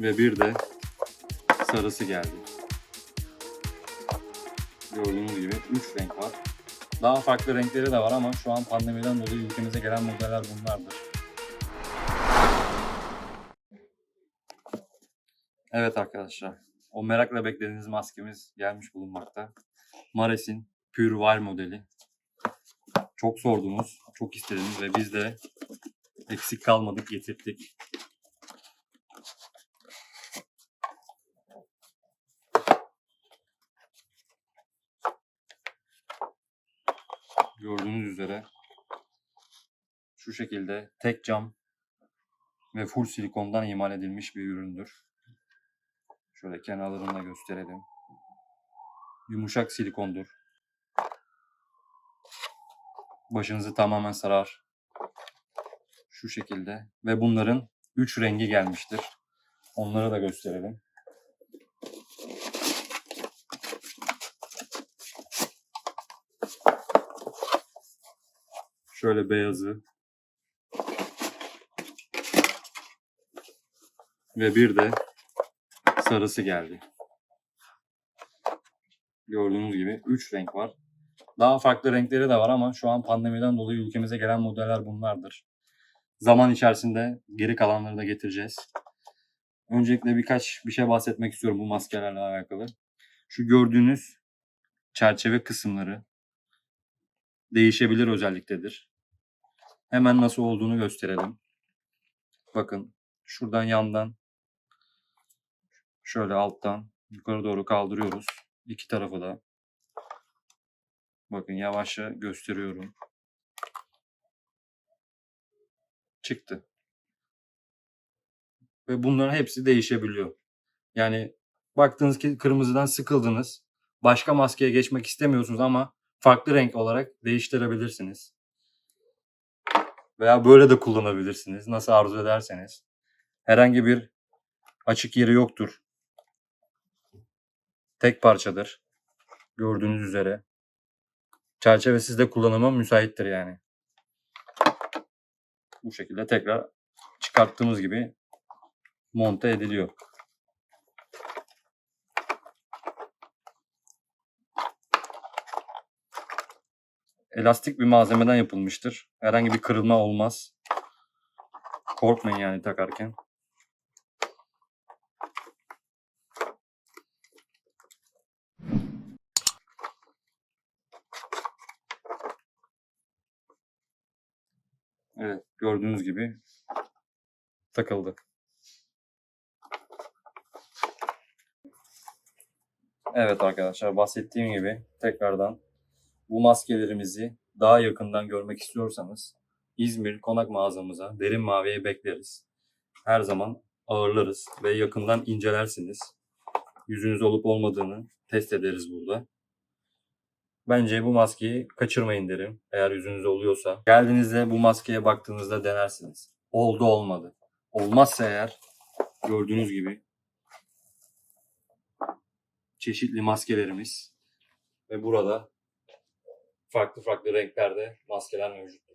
Ve bir de sarısı geldi. Gördüğünüz gibi 3 renk var. Daha farklı renkleri de var ama şu an pandemiden dolayı ülkemize gelen modeller bunlardır. Evet arkadaşlar. O merakla beklediğiniz maskemiz gelmiş bulunmakta. Mares'in Pure Wild modeli. Çok sordunuz, çok istediniz ve biz de eksik kalmadık getirdik. Gördüğünüz üzere şu şekilde tek cam ve full silikondan imal edilmiş bir üründür. Şöyle kenarlarını da gösterelim. Yumuşak silikondur. Başınızı tamamen sarar. Şu şekilde. Ve bunların 3 rengi gelmiştir. Onları da gösterelim. Şöyle beyazı. Ve bir de sarısı geldi. Gördüğünüz gibi 3 renk var. Daha farklı renkleri de var ama şu an pandemiden dolayı ülkemize gelen modeller bunlardır. Zaman içerisinde geri kalanları da getireceğiz. Öncelikle birkaç bir şey bahsetmek istiyorum bu maskelerle alakalı. Şu gördüğünüz çerçeve kısımları değişebilir özelliktedir. Hemen nasıl olduğunu gösterelim. Bakın şuradan yandan şöyle alttan yukarı doğru kaldırıyoruz. İki tarafı da. Bakın yavaşça gösteriyorum. Çıktı. Ve bunların hepsi değişebiliyor. Yani baktınız ki kırmızıdan sıkıldınız. Başka maskeye geçmek istemiyorsunuz ama farklı renk olarak değiştirebilirsiniz. Veya böyle de kullanabilirsiniz. Nasıl arzu ederseniz. Herhangi bir açık yeri yoktur. Tek parçadır. Gördüğünüz üzere. Çerçevesiz de kullanıma müsaittir yani. Bu şekilde tekrar çıkarttığımız gibi monte ediliyor. Elastik bir malzemeden yapılmıştır. Herhangi bir kırılma olmaz. Korkmayın yani takarken. Evet gördüğünüz gibi takıldı. Evet arkadaşlar bahsettiğim gibi tekrardan bu maskelerimizi daha yakından görmek istiyorsanız İzmir konak mağazamıza derin maviye bekleriz. Her zaman ağırlarız ve yakından incelersiniz. Yüzünüz olup olmadığını test ederiz burada. Bence bu maskeyi kaçırmayın derim eğer yüzünüzde oluyorsa. Geldiğinizde bu maskeye baktığınızda denersiniz. Oldu olmadı. Olmazsa eğer gördüğünüz gibi çeşitli maskelerimiz ve burada farklı farklı renklerde maskeler mevcuttur.